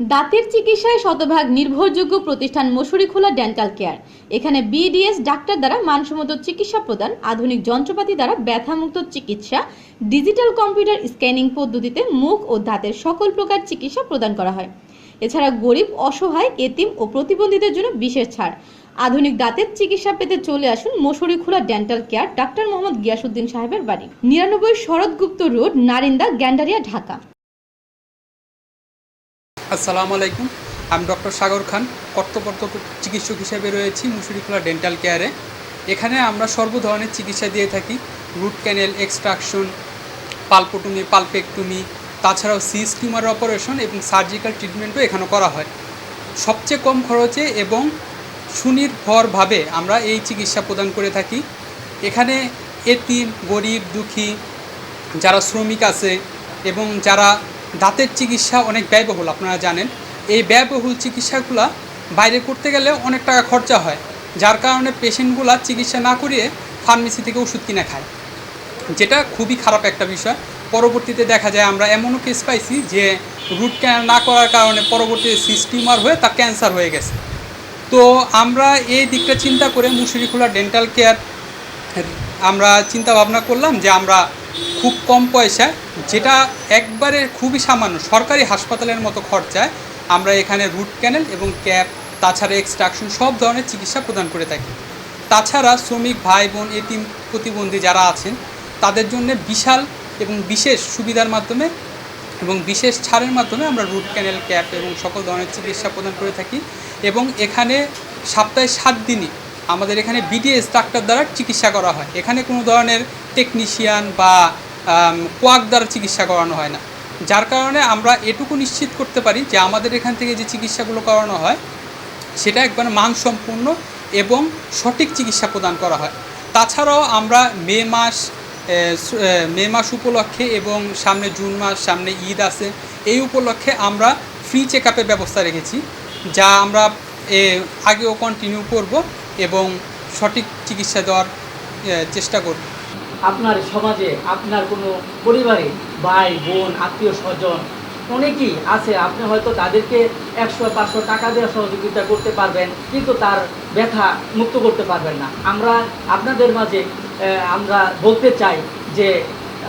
দাঁতের চিকিৎসায় শতভাগ নির্ভরযোগ্য প্রতিষ্ঠান মসুরিখোলা ডেন্টাল কেয়ার। এখানে বিডিএস ডাক্তার দ্বারা মানসম্মত চিকিৎসা প্রদান, আধুনিক যন্ত্রপাতি দ্বারা ব্যথামুক্ত চিকিৎসা, ডিজিটাল কম্পিউটার স্ক্যানিং পদ্ধতিতে মুখ ও দাঁতের সকল প্রকার চিকিৎসা প্রদান করা হয়। এছাড়া গরিব, অসহায়, এতিম ও প্রতিবন্ধীদের জন্য বিশেষ ছাড়। আধুনিক দাঁতের চিকিৎসা পেতে চলে আসুন Masurikhola dental care, doctor Mohammad Giasuddin সাহেবের বাড়ি। নিরানব্বই শরৎগুপ্ত রোড, নারিন্দা, গ্যান্ডারিয়া, ঢাকা। আসসালামু আলাইকুম। আমি ডক্টর সাগর খান, কর্তব্যরত চিকিৎসক হিসেবে রয়েছি মুসুরিখোলা ডেন্টাল কেয়ারে। এখানে আমরা সর্ব ধরনের চিকিৎসা দিয়ে থাকি। Root canal extraction, pulpotomy, pulpectomy, তাছাড়াও সিস টিউমার অপারেশন এবং সার্জিক্যাল ট্রিটমেন্টও এখানে করা হয়। সবচেয়ে কম খরচে এবং সুনির্ভরভাবে আমরা এই চিকিৎসা প্রদান করে থাকি। এখানে এতিম, গরিব, দুঃখী, যারা শ্রমিক আছে এবং যারা দাঁতের চিকিৎসা অনেক ব্যয়বহুল, আপনারা জানেন। এই ব্যয়বহুল চিকিৎসাগুলো বাইরে করতে গেলে অনেক টাকা খরচা হয়, যার কারণে পেশেন্টগুলো চিকিৎসা না করিয়ে ফার্মেসি থেকে ওষুধ কিনে খায়। যেটা খুবই খারাপ একটা বিষয়। পরবর্তীতে দেখা যায় আমরা এমনও কেস পাইছি যে রুট ক্যানাল না করার কারণে পরবর্তীতে সিস্টিমার হয়ে তার ক্যান্সার হয়ে গেছে। তো আমরা এই দিকটা চিন্তা করে মুসুরিখোলা ডেন্টাল কেয়ার আমরা চিন্তা ভাবনা করলাম যে আমরা খুব কম পয়সায় যেটা একবারে খুবই সামান্য, সরকারি হাসপাতালের মতো খরচায় আমরা এখানে রুট ক্যানেল এবং ক্যাপ তাছাড়া এক্সট্রাকশন সব ধরনের চিকিৎসা প্রদান করে থাকি। তাছাড়া শ্রমিক ভাই বোন, এতিম প্রতিবন্ধী যারা আছেন, তাদের জন্য বিশাল এবং বিশেষ সুবিধার মাধ্যমে এবং বিশেষ ছাড়ের মাধ্যমে আমরা রুট ক্যানেল ক্যাপ এবং সকল ধরনের চিকিৎসা প্রদান করে থাকি এবং এখানে সপ্তাহে সাত দিনই আমাদের এখানে বিডিএস ডাক্তার দ্বারা চিকিৎসা করা হয়। এখানে কোনো ধরনের টেকনিশিয়ান বা কোয়াক দ্বারা চিকিৎসা করানো হয় না। যার কারণে আমরা এটুকু নিশ্চিত করতে পারি যে আমাদের এখান থেকে যে চিকিৎসাগুলো করানো হয়, সেটা একবার মানসম্পন্ন এবং সঠিক চিকিৎসা প্রদান করা হয়। তাছাড়াও আমরা মে মাস মে মাস উপলক্ষে এবং সামনে জুন মাস, সামনে ঈদ আছে, এই উপলক্ষে আমরা ফ্রি চেক ব্যবস্থা রেখেছি, যা আমরা এ, আগেও কন্টিনিউ করব এবং সঠিক চিকিৎসা দেওয়ার চেষ্টা করব। আপনার সমাজে আপনার কোনো পরিবারে ভাই বোন আত্মীয় স্বজন অনেকেই আছে আপনি হয়তো তাদেরকে একশো পাঁচশো টাকা দিয়ে সহযোগিতা করতে পারবেন কিন্তু তার ব্যথা মুক্ত করতে পারবেন না। আমরা আপনাদের মাঝে আমরা বলতে চাই যে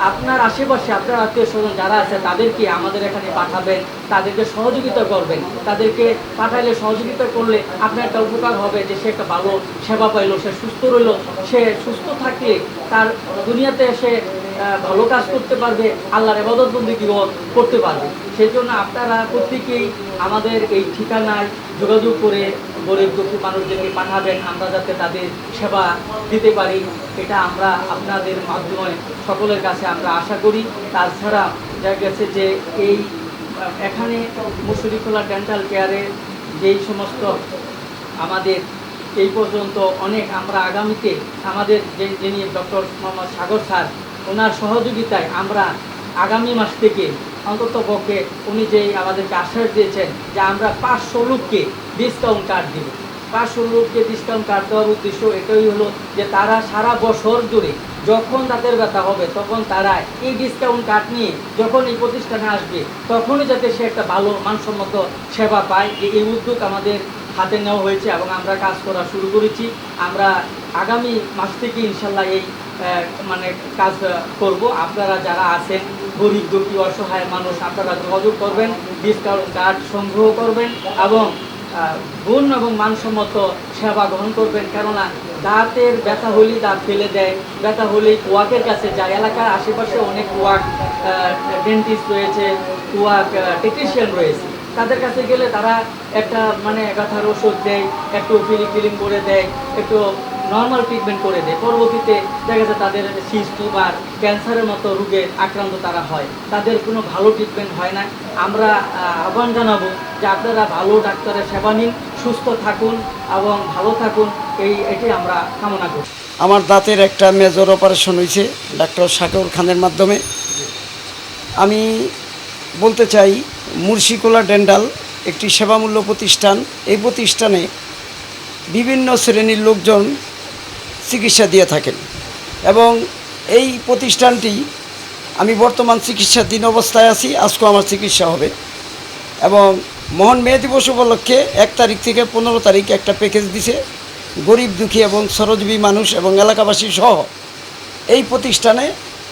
আপনার আশেপাশে আপনার আত্মীয় স্বজন যারা আছে, তাদেরকে আমাদের এখানে পাঠাবেন, তাদেরকে সহযোগিতা করবেন। তাদেরকে পাঠাইলে সহযোগিতা করলে আপনার একটা উপকার হবে যে সে একটা ভালো সেবা পাইলো, সে সুস্থ রইল। সে সুস্থ থাকলে তার দুনিয়াতে সে ভালো কাজ করতে পারবে, আল্লাহর এবাদত বন্দিগিও করতে পারবে। সেই জন্য আপনারা প্রত্যেকেই আমাদের এই ঠিকানায় যোগাযোগ করে গরিব দুঃখী মানুষদেরকে পাঠাবেন, আমরা যাতে তাদের সেবা দিতে পারি, এটা আমরা আপনাদের মাধ্যমে সকলের কাছে আমরা আশা করি। তাছাড়া দেখা গেছে যে এই, এখানে মুসুরিখোলা ডেন্টাল কেয়ারে যেই সমস্ত আমাদের, এই পর্যন্ত অনেক আমরা আগামীতে আমাদের যে, যিনি ডক্টর মোহাম্মদ সাগর স্যার, ওনার সহযোগিতায় আমরা আগামী মাস থেকে অন্তত পক্ষে উনি যেই আমাদেরকে আশ্বাস দিয়েছেন যে আমরা পাঁচশো লোককে ডিসকাউন্ট কার্ড দিব। পাঁচশো লোককে ডিসকাউন্ট কার্ড দেওয়ার উদ্দেশ্য এটাই হলো যে তারা সারা বছর জুড়ে যখন তাদের ব্যথা হবে, তখন তারা এই ডিসকাউন্ট কার্ড নিয়ে যখন এই প্রতিষ্ঠানে আসবে, তখনই যাতে সে একটা ভালো মানসম্মত সেবা পায়। এই- এই উদ্যোগ আমাদের হাতে নেওয়া হয়েছে এবং আমরা কাজ করা শুরু করেছি। আমরা আগামী মাস থেকে ইনশাল্লাহ এই মানে কাজ করব। আপনারা যারা আছেন, গরিব, দুঃখী, অসহায় মানুষ, আপনারা যোগাযোগ করবেন, ডিসকাউন্ট কার্ড সংগ্রহ করবেন এবং গুণ এবং মানসম্মত সেবা গ্রহণ করবেন। কেননা দাঁতের ব্যথা হলেই দাঁত ফেলে দেয়, ব্যথা হলেই কুয়াকের কাছে যায়। এলাকার আশেপাশে অনেক কুয়াক ডেন্টিস্ট রয়েছে কুয়াক টেকনিশিয়ান রয়েছে। তাদের কাছে গেলে তারা একটা মানে ব্যথার ওষুধ দেয়, একটু ফিলিং ফিলিং করে দেয়, একটু নর্মাল ট্রিটমেন্ট করে দেয়। পরবর্তীতে দেখা যায় তাদের সিস্ট টিউমার ক্যান্সারের মতো রোগে আক্রান্ত তারা হয়। তাদের কোনো ভালো ট্রিটমেন্ট হয় না। আমরা আহ্বান জানাব যে আপনারা ভালো ডাক্তারের সেবা নিন, সুস্থ থাকুন এবং ভালো থাকুন। এই এটি আমরা কামনা করি। আমার দাঁতের একটা মেজর অপারেশন হয়েছে, ডাক্তার শাকিউর খানের মাধ্যমে। আমি বলতে চাই, মুর্শিকোলা ডেন্ডাল একটি সেবামূল্য প্রতিষ্ঠান। এই প্রতিষ্ঠানে বিভিন্ন শ্রেণির লোকজন চিকিৎসা দিয়ে থাকেন। এবং এই প্রতিষ্ঠানটি আমি বর্তমান চিকিৎসাধীন অবস্থায় আছি, আজকেও আমার চিকিৎসা হবে। এবং মহান মে দিবস উপলক্ষে এক তারিখ থেকে পনেরো তারিখ একটা প্যাকেজ দিছে, গরিব, দুঃখী এবং সরজীবী মানুষ এবং এলাকাবাসী সহ। এই প্রতিষ্ঠানে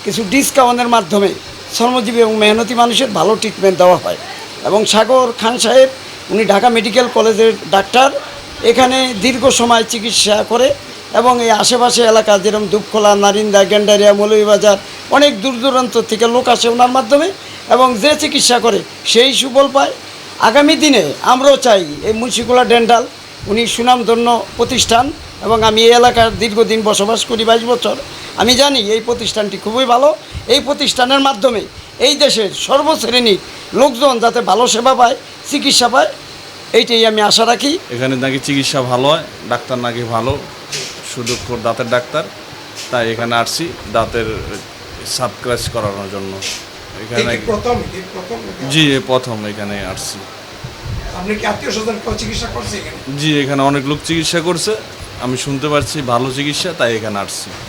কিছু ডিসকাউন্টের মাধ্যমে শ্রমজীবী এবং মেহনতি মানুষের ভালো ট্রিটমেন্ট দেওয়া হয়। এবং সাগর খান সাহেব, উনি ঢাকা মেডিকেল কলেজের ডাক্তার, এখানে দীর্ঘ সময় চিকিৎসা করে এবং এই আশেপাশে এলাকা যেরকম দুপখোলা, নারিন্দা গেন্ডারিয়া মৌলভীবাজার, অনেক দূর দূরান্ত থেকে লোক আসে ওনার মাধ্যমে এবং যে চিকিৎসা করে সেই সুফল পায়। আগামী দিনে আমরাও চাই এই মুন্সিকোলা ডেন্টাল, উনি সুনামধন্য প্রতিষ্ঠান এবং আমি এই এলাকার দীর্ঘদিন বসবাস করি বাইশ বছর। আমি জানি এই প্রতিষ্ঠানটি খুবই ভালো। এই প্রতিষ্ঠানের মাধ্যমে এই দেশের সর্বশ্রেণীর লোকজন যাতে ভালো সেবা পায়, চিকিৎসা পায়, এইটাই আমি আশা রাখি। এখানে নাকি চিকিৎসা ভালো হয়, ডাক্তার নাকি ভালো। সুদক্ষ দাঁতের ডাক্তার তাই এখানে আসছি দাঁতের সাবক্রাইজ করানোর জন্য। এখানে প্রথম প্রথম জি প্রথম এখানে আসছি। আপনি কি আত্মীয় স্বজন চিকিৎসা করছে এখানে? জি এখানে অনেক লোক চিকিৎসা করছে আমি শুনতে পারছি ভালো চিকিৎসা তাই এখানে আসছি।